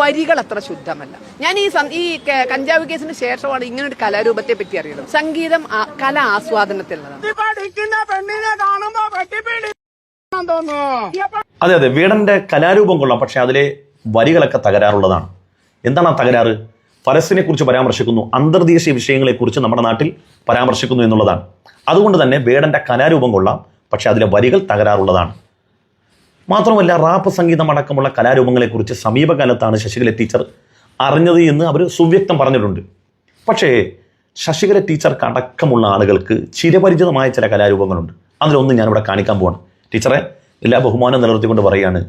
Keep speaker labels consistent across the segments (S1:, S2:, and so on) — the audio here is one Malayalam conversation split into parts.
S1: വരികൾ അത്ര ശുദ്ധമല്ല. ഞാൻ ഈ ഈ കഞ്ചാവ് കേസിന് ശേഷമാണ് ഇങ്ങനെ ഒരു കലാരൂപത്തെ പറ്റി അറിയുന്നത്. സംഗീതം കല ആസ്വാദനത്തിലുള്ളതാണ്.
S2: അതെ അതെ. വീടന്റെ കലാരൂപം കൊള്ളാം. പക്ഷെ അതിലെ വരികളൊക്കെ തകരാറുള്ളതാണ്. എന്താണ് ആ തകരാറ്? ഫലസ്തീനെ കുറിച്ച് പരാമർശിക്കുന്നു. അന്തർദേശീയ വിഷയങ്ങളെക്കുറിച്ച് നമ്മുടെ നാട്ടിൽ പരാമർശിക്കുന്നു എന്നുള്ളതാണ്. അതുകൊണ്ട് തന്നെ വേടന്റെ കലാരൂപം കൊള്ളാം. പക്ഷെ അതിലെ വരികൾ തകരാറുള്ളതാണ്. മാത്രമല്ല റാപ്പ് സംഗീതം അടക്കമുള്ള കലാരൂപങ്ങളെക്കുറിച്ച് സമീപകാലത്താണ് ശശികല ടീച്ചർ അറിഞ്ഞത് എന്ന് അവർ സുവ്യക്തം പറഞ്ഞിട്ടുണ്ട്. പക്ഷേ ശശികല ടീച്ചർക്ക് അടക്കമുള്ള ആളുകൾക്ക് ചിരപരിചിതമായ ചില കലാരൂപങ്ങളുണ്ട്. അതിലൊന്നും ഞാനിവിടെ കാണിക്കാൻ പോവാണ്. ടീച്ചറെ എല്ലാ ബഹുമാനം നിലനിർത്തിക്കൊണ്ട് പറയുകയാണ്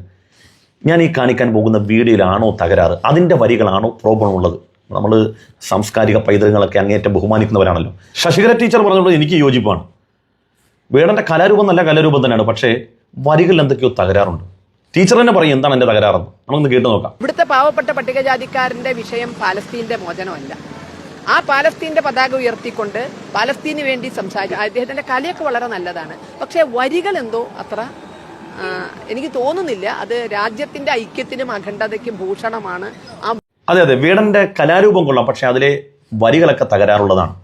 S2: ഞാൻ ഈ കാണിക്കാൻ പോകുന്ന വീഡിയോയിലാണോ തകരാറ്? അതിന്റെ വരികളാണോ പ്രോബ്ലം ഉള്ളത് നമ്മൾ സാംസ്കാരിക പൈതൃകങ്ങളൊക്കെ അങ്ങേറ്റം ബഹുമാനിക്കുന്നവരാണല്ലോ. ശശികല ടീച്ചർ പറഞ്ഞുകൊണ്ട് എനിക്ക് യോജിപ്പാണ്. വേടന്റെ കലാരൂപം നല്ല കലാരൂപം തന്നെയാണ്. പക്ഷേ വരികളിൽ എന്തൊക്കെയോ തകരാറുണ്ട്. ടീച്ചർ തന്നെ പറയും എന്താണ് എന്റെ തകരാറെന്ന്. നമുക്കൊന്ന് കേട്ടു നോക്കാം.
S1: ഇവിടുത്തെ പാവപ്പെട്ട പട്ടികജാതിക്കാരന്റെ വിഷയം പാലസ്തീന്റെ മോചനമല്ല. ആ പാലസ്തീന്റെ പതാക ഉയർത്തിക്കൊണ്ട് പാലസ്തീന് വേണ്ടി സംസാരിച്ചു. അദ്ദേഹത്തിന്റെ കലയൊക്കെ വളരെ നല്ലതാണ്. പക്ഷേ വരികൾ എന്തോ അത്ര എനിക്ക് തോന്നുന്നില്ല. അത് രാജ്യത്തിന്റെ ഐക്യത്തിനും അഖണ്ഡതയ്ക്കും ഭൂഷണമാണ്. ആ
S2: അതെ അതെ. വീടന്റെ കലാരൂപം കൊള്ളാം. പക്ഷെ അതിലെ വരികളൊക്കെ തകരാറുള്ളതാണ്.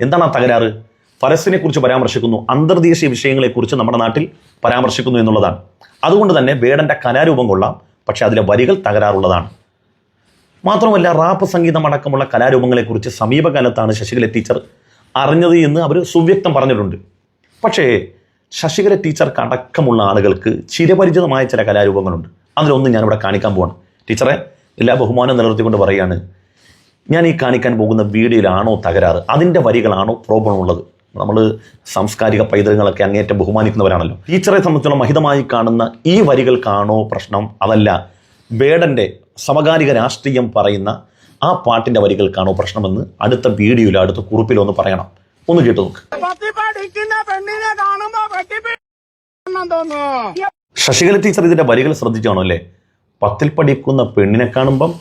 S2: എന്താണ് ആ തകരാറ്? ഫലസ്തീനെ കുറിച്ച് പരാമർശിക്കുന്നു. അന്തർദേശീയ വിഷയങ്ങളെക്കുറിച്ച് നമ്മുടെ നാട്ടിൽ പരാമർശിക്കുന്നു എന്നുള്ളതാണ്. അതുകൊണ്ട് തന്നെ വേടന്റെ കലാരൂപം കൊള്ളാം പക്ഷേ അതിലെ വരികൾ തകരാറുള്ളതാണ്. മാത്രമല്ല റാപ്പ് സംഗീതം അടക്കമുള്ള കലാരൂപങ്ങളെക്കുറിച്ച് സമീപകാലത്താണ് ശശികല ടീച്ചർ അറിഞ്ഞത് എന്ന് അവർ സുവ്യക്തം പറഞ്ഞിട്ടുണ്ട്. പക്ഷേ ശശികല ടീച്ചർക്ക് അടക്കമുള്ള ആളുകൾക്ക് ചിരപരിചിതമായ ചില കലാരൂപങ്ങളുണ്ട്. അതിലൊന്നും ഞാനിവിടെ കാണിക്കാൻ പോവാണ്. ടീച്ചറെ എല്ലാ ബഹുമാനം നിലനിർത്തിക്കൊണ്ട് പറയുകയാണ് ഞാൻ ഈ കാണിക്കാൻ പോകുന്ന വീഡിയോയിലാണോ തകരാറ്? അതിന്റെ വരികളാണോ പ്രോബ്ലം ഉള്ളത്? നമ്മൾ സാംസ്കാരിക പൈതൃകങ്ങളൊക്കെ അങ്ങേറ്റം ബഹുമാനിക്കുന്നവരാണല്ലോ. ടീച്ചറെ സംബന്ധിച്ചുള്ള മഹിതമായി കാണുന്ന ഈ വരികൾക്കാണോ പ്രശ്നം? അതല്ല വേടന്റെ സമകാലിക രാഷ്ട്രീയം പറയുന്ന ആ പാട്ടിന്റെ വരികൾക്കാണോ പ്രശ്നമെന്ന് അടുത്ത വീഡിയോയിൽ അടുത്ത കുറിപ്പിലോ ഒന്ന് പറയണം. ഒന്ന് കേട്ടു നോക്ക്. ശശികല ടീച്ചർ ഇതിന്റെ വരികൾ ശ്രദ്ധിച്ചാണോ അല്ലേ? പത്തിൽ പഠിക്കുന്ന പെണ്ണിനെ കാണുമ്പം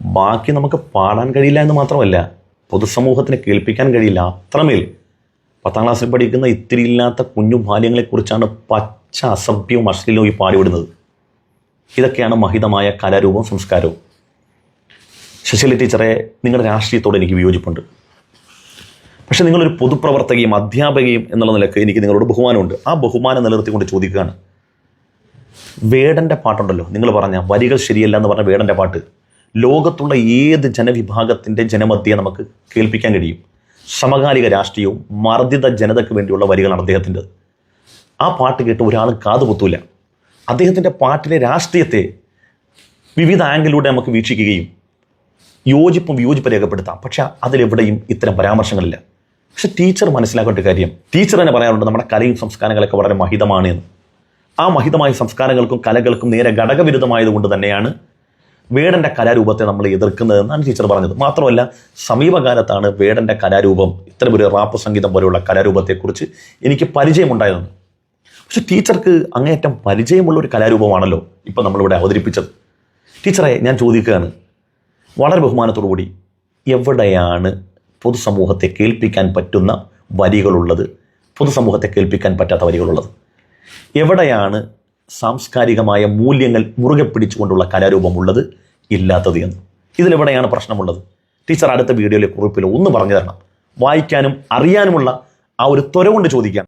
S2: ബാക്കി നമുക്ക് പാടാൻ കഴിയില്ല എന്ന് മാത്രമല്ല പൊതുസമൂഹത്തിന് കേൾപ്പിക്കാൻ കഴിയില്ല. അത്രമേൽ പത്താം ക്ലാസ്സിൽ പഠിക്കുന്ന ഇത്തിരി ഇല്ലാത്ത കുഞ്ഞു ബാല്യങ്ങളെക്കുറിച്ചാണ് പച്ച അസഭ്യവും അശ്ലീലവും ഈ പാടിവിടുന്നത്. ഇതൊക്കെയാണ് മഹിതമായ കലാരൂപവും സംസ്കാരവും. ശശികല ടീച്ചറെ നിങ്ങളുടെ രാഷ്ട്രീയത്തോട് എനിക്ക് വിയോജിപ്പുണ്ട്. പക്ഷേ നിങ്ങളൊരു പൊതുപ്രവർത്തകയും അധ്യാപകയും എന്നുള്ള നിലയ്ക്ക് എനിക്ക് നിങ്ങളോട് ബഹുമാനമുണ്ട്. ആ ബഹുമാനം നിലനിർത്തിക്കൊണ്ട് ചോദിക്കുകയാണ്. വേടന്റെ പാട്ടുണ്ടല്ലോ നിങ്ങൾ പറഞ്ഞ വരികൾ ശരിയല്ല എന്ന് പറഞ്ഞ വേടന്റെ പാട്ട്. ലോകത്തുള്ള ഏത് ജനവിഭാഗത്തിന്റെ ജനമധ്യയെ നമുക്ക് കേൾപ്പിക്കാൻ കഴിയും. സമകാലിക രാഷ്ട്രീയവും മർദ്ദിത ജനതയ്ക്ക് വേണ്ടിയുള്ള വരികളാണ് അദ്ദേഹത്തിന്റെ ആ പാട്ട് കേട്ട് ഒരാൾ കാതുപൊത്തൂല അദ്ദേഹത്തിന്റെ പാട്ടിലെ രാഷ്ട്രീയത്തെ വിവിധ ആംഗിലൂടെ നമുക്ക് വീക്ഷിക്കുകയും യോജിപ്പും വിയോജിപ്പ് രേഖപ്പെടുത്താം. പക്ഷേ അതിലെവിടെയും ഇത്തരം പരാമർശങ്ങളില്ല. പക്ഷെ ടീച്ചർ മനസ്സിലാക്കേണ്ട കാര്യം. ടീച്ചർ തന്നെ പറയാറുണ്ട് നമ്മുടെ കലയും സംസ്കാരങ്ങളൊക്കെ വളരെ മഹിതമാണ് എന്ന്. ആ മഹിതമായ സംസ്കാരങ്ങൾക്കും കലകൾക്കും നേരെ ഘടകവിരുദ്ധമായതുകൊണ്ട് തന്നെയാണ് വേടന്റെ കലാരൂപത്തെ നമ്മൾ എതിർക്കുന്നതെന്നാണ് ടീച്ചർ പറഞ്ഞത്. മാത്രമല്ല സമീപകാലത്താണ് വേടന്റെ കലാരൂപം ഇത്തരം ഒരു റാപ്പ് സംഗീതം പോലെയുള്ള കലാരൂപത്തെക്കുറിച്ച് എനിക്ക് പരിചയമുണ്ടായതെന്ന് പക്ഷെ ടീച്ചർക്ക് അങ്ങേയറ്റം പരിചയമുള്ള ഒരു കലാരൂപമാണല്ലോ ഇപ്പം നമ്മളിവിടെ അവതരിപ്പിച്ചത്. ടീച്ചറെ ഞാൻ ചോദിക്കുകയാണ്. വളരെ ബഹുമാനത്തോടുകൂടി എവിടെയാണ് പൊതുസമൂഹത്തെ കേൾപ്പിക്കാൻ പറ്റുന്ന വരികളുള്ളത്? പൊതുസമൂഹത്തെ കേൾപ്പിക്കാൻ പറ്റാത്ത വരികളുള്ളത്? എവിടെയാണ് സാംസ്കാരികമായ മൂല്യങ്ങൾ മുറുകെ പിടിച്ചുകൊണ്ടുള്ള കലാരൂപം കലാരൂപമുള്ളത് ഇല്ലാത്തത് എന്ന്. ഇതിലെവിടെയാണ് പ്രശ്നമുള്ളത്? ടീച്ചർ അടുത്ത വീഡിയോയിലെ കുറിപ്പിൽ ഒന്ന് പറഞ്ഞു തരണം. വായിക്കാനും അറിയാനുമുള്ള ആ ഒരു ത്വര കൊണ്ട് ചോദിക്കാം